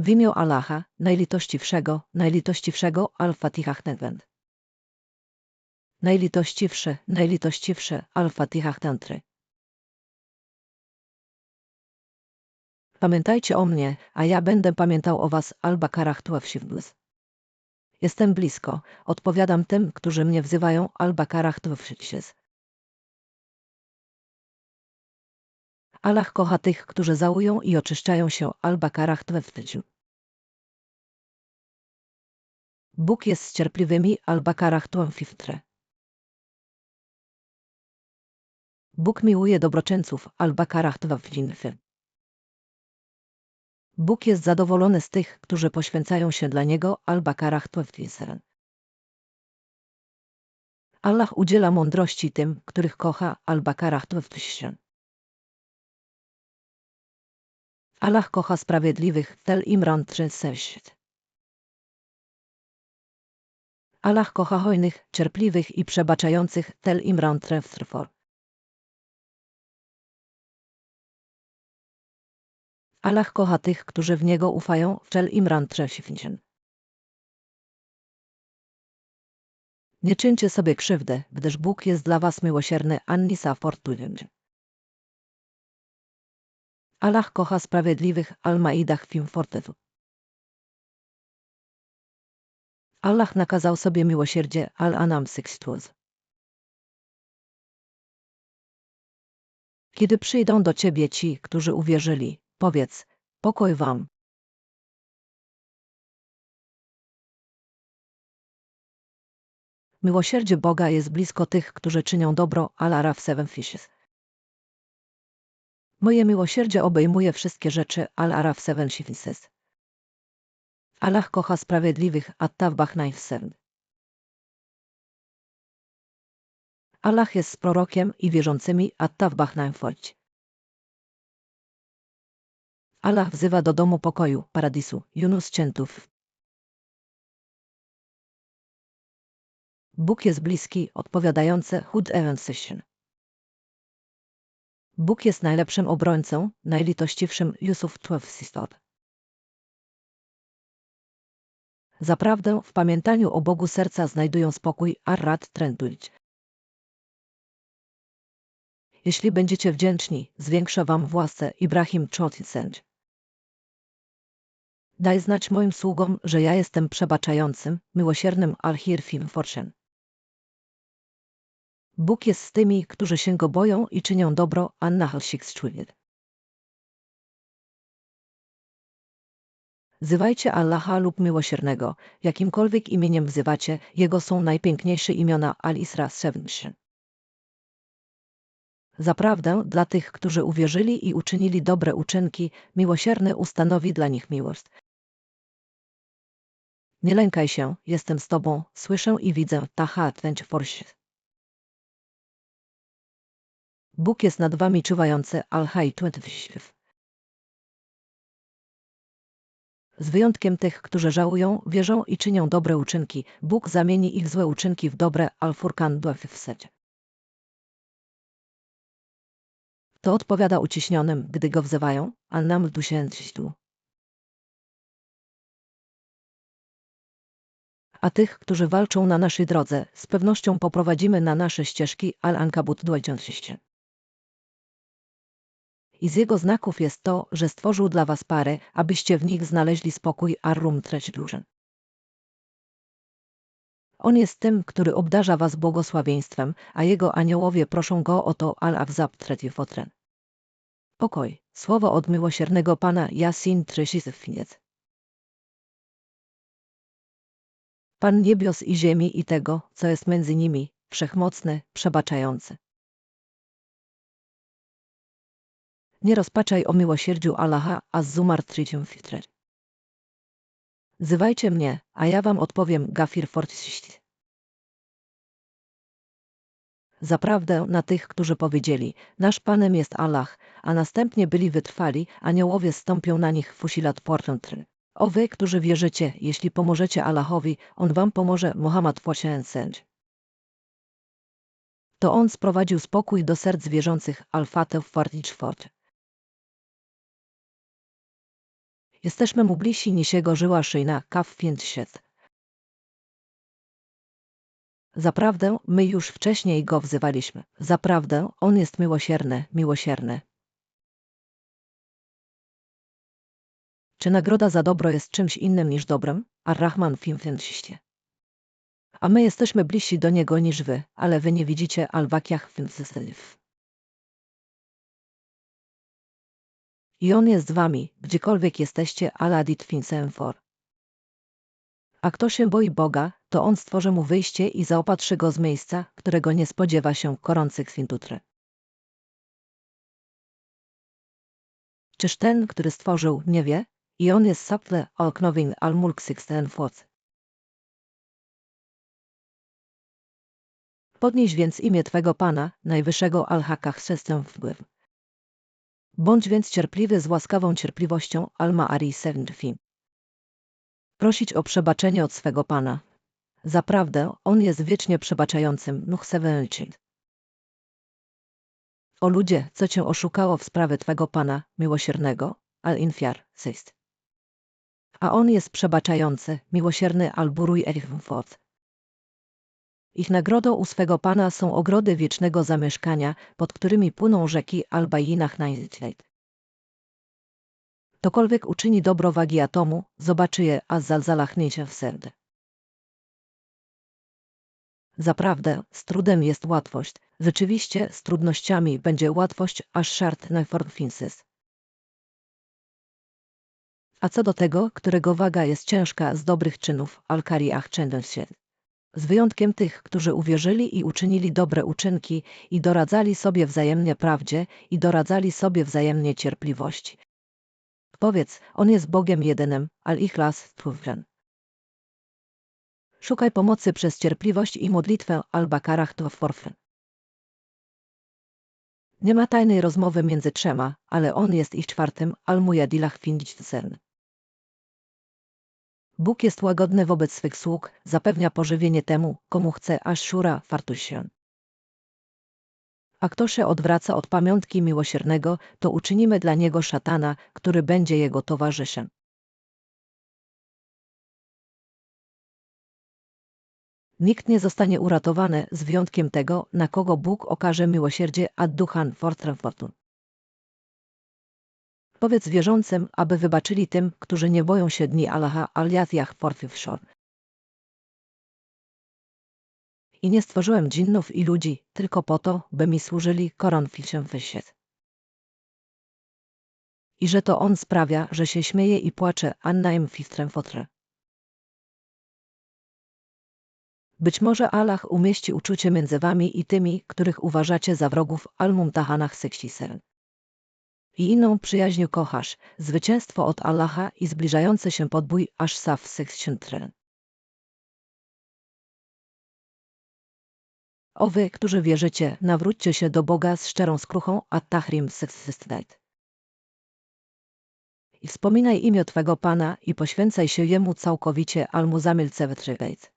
W imię Allaha, najlitościwszego, najlitościwszego Al-Fatihah Negwend. Najlitościwszy, najlitościwszy Al-Fatihah Tantry. Pamiętajcie o mnie, a ja będę pamiętał o was Al-Bakarach Tuwafsiwbus. Jestem blisko, odpowiadam tym, którzy mnie wzywają Al-Bakarach Tuwafsiwbus. Allah kocha tych, którzy załują i oczyszczają się Al-Bakarach Tuwafsiwbus. Bóg jest z cierpliwymi Al-Bakarach Tuwafsiwbus. Bóg miłuje dobroczyńców Al-Bakarach Tuwafsiwbus. Bóg jest zadowolony z tych, którzy poświęcają się dla Niego Al-Bakarach Tweftiseren. Allah udziela mądrości tym, których kocha Al-Bakarach Tweftiseren. Allah kocha sprawiedliwych Tel Imran 36. Allah kocha hojnych, cierpliwych i przebaczających Tel Imran 34. Allah kocha tych, którzy w Niego ufają, Tel Imran 35. Nie czyńcie sobie krzywdę, gdyż Bóg jest dla was miłosierny, Annisa Fortunym. Allah kocha sprawiedliwych, Al-Maidah Fim Fortetu. Allah nakazał sobie miłosierdzie, Al-Anam 62. Kiedy przyjdą do Ciebie ci, którzy uwierzyli, Powiedz, pokój wam. Miłosierdzie Boga jest blisko tych, którzy czynią dobro, Al-Araf Seven Fishes. Moje miłosierdzie obejmuje wszystkie rzeczy, Al-Araf Seven Fishes. Allah kocha sprawiedliwych, Knife Seven. Allah jest z prorokiem i wierzącymi, At-Tawbach Knife Allah wzywa do domu pokoju, paradisu, Junus Ciętów. Bóg jest bliski, odpowiadający Hud Evansation. Bóg jest najlepszym obrońcą, najlitościwszym Jusuf Twefsistot. Zaprawdę w pamiętaniu o Bogu serca znajdują spokój Arrat Trentulć. Jeśli będziecie wdzięczni, zwiększa wam własne Ibrahim Chotisędź. Daj znać moim sługom, że ja jestem przebaczającym, miłosiernym Al-Hirfim Forszen. Bóg jest z tymi, którzy się Go boją i czynią dobro, Anna Halsikstschwivel. Wzywajcie Allaha lub Miłosiernego, jakimkolwiek imieniem wzywacie, Jego są najpiękniejsze imiona Al-Isra Zaprawdę dla tych, którzy uwierzyli i uczynili dobre uczynki, Miłosierny ustanowi dla nich miłość. Nie lękaj się, jestem z Tobą, słyszę i widzę, Taha 24. Bóg jest nad wami czuwający, al-haj Z wyjątkiem tych, którzy żałują, wierzą i czynią dobre uczynki, Bóg zamieni ich złe uczynki w dobre, al-furkan w To odpowiada uciśnionym, gdy go wzywają, al-naml dusięciu. a tych, którzy walczą na naszej drodze, z pewnością poprowadzimy na nasze ścieżki Al-Ankabut 26. I z jego znaków jest to, że stworzył dla was parę, abyście w nich znaleźli spokój Arrum Trećdłużen. On jest tym, który obdarza was błogosławieństwem, a jego aniołowie proszą go o to Al-Ahzab Tretifotren. Pokoj, słowo od miłosiernego Pana Yasin Tresizefiniec. Pan niebios i ziemi i tego, co jest między nimi, wszechmocny, przebaczający. Nie rozpaczaj o miłosierdziu Allaha, a zumartrycię fitrer. Zywajcie mnie, a ja wam odpowiem gafir fortisti. Zaprawdę na tych, którzy powiedzieli, nasz Panem jest Allah, a następnie byli wytrwali, aniołowie stąpią na nich fusilat portentry. O wy, którzy wierzycie, jeśli pomożecie Allahowi, On wam pomoże Muhammad sędź. To On sprowadził spokój do serc wierzących Al-Fateh Fardichfort. Jesteśmy mu bliżsi niż jego żyła szyjna, kaw pięćset. Zaprawdę my już wcześniej go wzywaliśmy. Zaprawdę on jest miłosierny, miłosierny. Czy nagroda za dobro jest czymś innym niż dobrem? Ar-Rahman. A my jesteśmy bliżsi do niego niż wy, ale wy nie widzicie Fimfensyf. I on jest z wami, gdziekolwiek jesteście, Aladit Finsenfor. A kto się boi Boga, to on stworzy mu wyjście i zaopatrzy go z miejsca, którego nie spodziewa się korący kwintutry. Czyż ten, który stworzył, nie wie? I on jest Saple Alknowin Almulk Sixten Foc. Podnieś więc imię Twego Pana, najwyższego Al-Hakach system wpływ. Bądź więc cierpliwy z łaskawą cierpliwością Alma Ari Sevnfim. Prosić o przebaczenie od swego Pana. Zaprawdę, On jest wiecznie przebaczającym, Nuh Sevenchid. O ludzie, co Cię oszukało w sprawie Twego Pana, miłosiernego, Al-Infiar, Syst. A On jest przebaczający, miłosierny Al-Buruj Elifmfot. Ich nagrodą u swego Pana są ogrody wiecznego zamieszkania, pod którymi płyną rzeki Al-Bajinach Najzlejt. Ktokolwiek uczyni dobro wagi atomu, zobaczy je, a zalzalach niesie w serdę. Zaprawdę, z trudem jest łatwość, rzeczywiście z trudnościami będzie łatwość, aż szart najforfinsis. A co do tego, którego waga jest ciężka z dobrych czynów, Alkari się. Z wyjątkiem tych, którzy uwierzyli i uczynili dobre uczynki i doradzali sobie wzajemnie prawdzie i doradzali sobie wzajemnie cierpliwości. Powiedz, On jest Bogiem jedynym, al-Ichlas Twufren. Szukaj pomocy przez cierpliwość i modlitwę al-Bakarach Twufren. Nie ma tajnej rozmowy między trzema, ale On jest ich czwartym, al-Mujadilach Findicen. Bóg jest łagodny wobec swych sług, zapewnia pożywienie temu, komu chce, aż szura fartusian. A kto się odwraca od pamiątki miłosiernego, to uczynimy dla niego szatana, który będzie jego towarzyszem. Nikt nie zostanie uratowany z wyjątkiem tego, na kogo Bóg okaże miłosierdzie ad duchan fortun. Powiedz wierzącym, aby wybaczyli tym, którzy nie boją się dni Allaha forfywszor. I nie stworzyłem dżinnów i ludzi, tylko po to, by mi służyli koron fiszem wysiet. I że to on sprawia, że się śmieje i płacze Annaim fistrem fotre. Być może Allah umieści uczucie między wami i tymi, których uważacie za wrogów al-Mumtahanach seksisel i inną przyjaźnię kochasz, zwycięstwo od Allaha i zbliżający się podbój aż saf seksyntren. O wy, którzy wierzycie, nawróćcie się do Boga z szczerą skruchą, a tahrim seksystnajt. I wspominaj imię Twego Pana i poświęcaj się Jemu całkowicie, almuzamil cewetrygajt.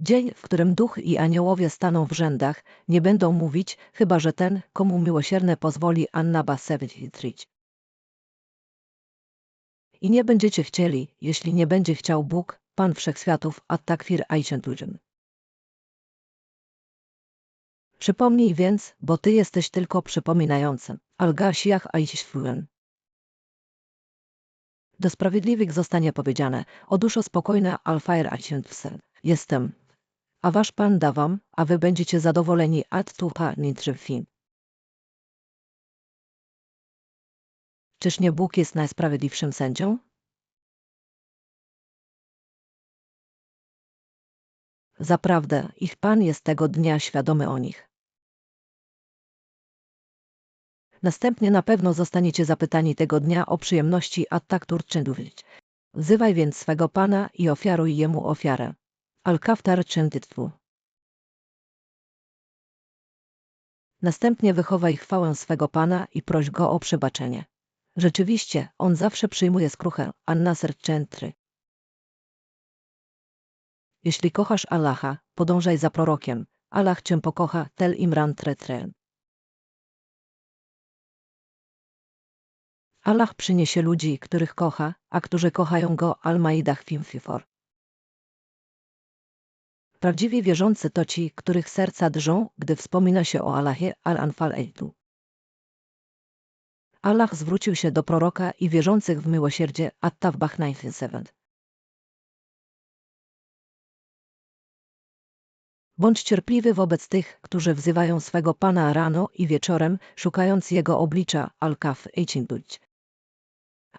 Dzień, w którym duch i aniołowie staną w rzędach, nie będą mówić, chyba że ten, komu miłosierne pozwoli Anna Basewicz. I nie będziecie chcieli, jeśli nie będzie chciał Bóg, Pan Wszechświatów, a takwir Aichentujin. Przypomnij więc, bo Ty jesteś tylko przypominającym. Al-Gasiach. Do sprawiedliwych zostanie powiedziane, o duszo spokojna Al-Fair Jestem, a wasz Pan da wam, a wy będziecie zadowoleni ad tucha nitrzyfim. Czyż nie Bóg jest najsprawiedliwszym sędzią? Zaprawdę, ich Pan jest tego dnia świadomy o nich. Następnie na pewno zostaniecie zapytani tego dnia o przyjemności attaktur czyndowić. Wzywaj więc swego Pana i ofiaruj Jemu ofiarę. Al-Kaftar Czętytwu. Następnie wychowaj chwałę swego Pana i proś Go o przebaczenie. Rzeczywiście, On zawsze przyjmuje skruchę, An-Nasr. Jeśli kochasz Allaha, podążaj za prorokiem. Allah cię pokocha, tel imran tretren. Allah przyniesie ludzi, których kocha, a którzy kochają Go Al-Maidah 54. Prawdziwie wierzący to ci, których serca drżą, gdy wspomina się o Allahie Al-Anfal 8. Allah zwrócił się do proroka i wierzących w miłosierdzie At-Tawbah 97. Bądź cierpliwy wobec tych, którzy wzywają swego Pana rano i wieczorem, szukając Jego oblicza Al-Kaf 18.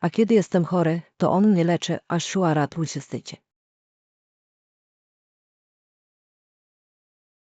A kiedy jestem chory, to On mnie leczy, aż Shuara 20.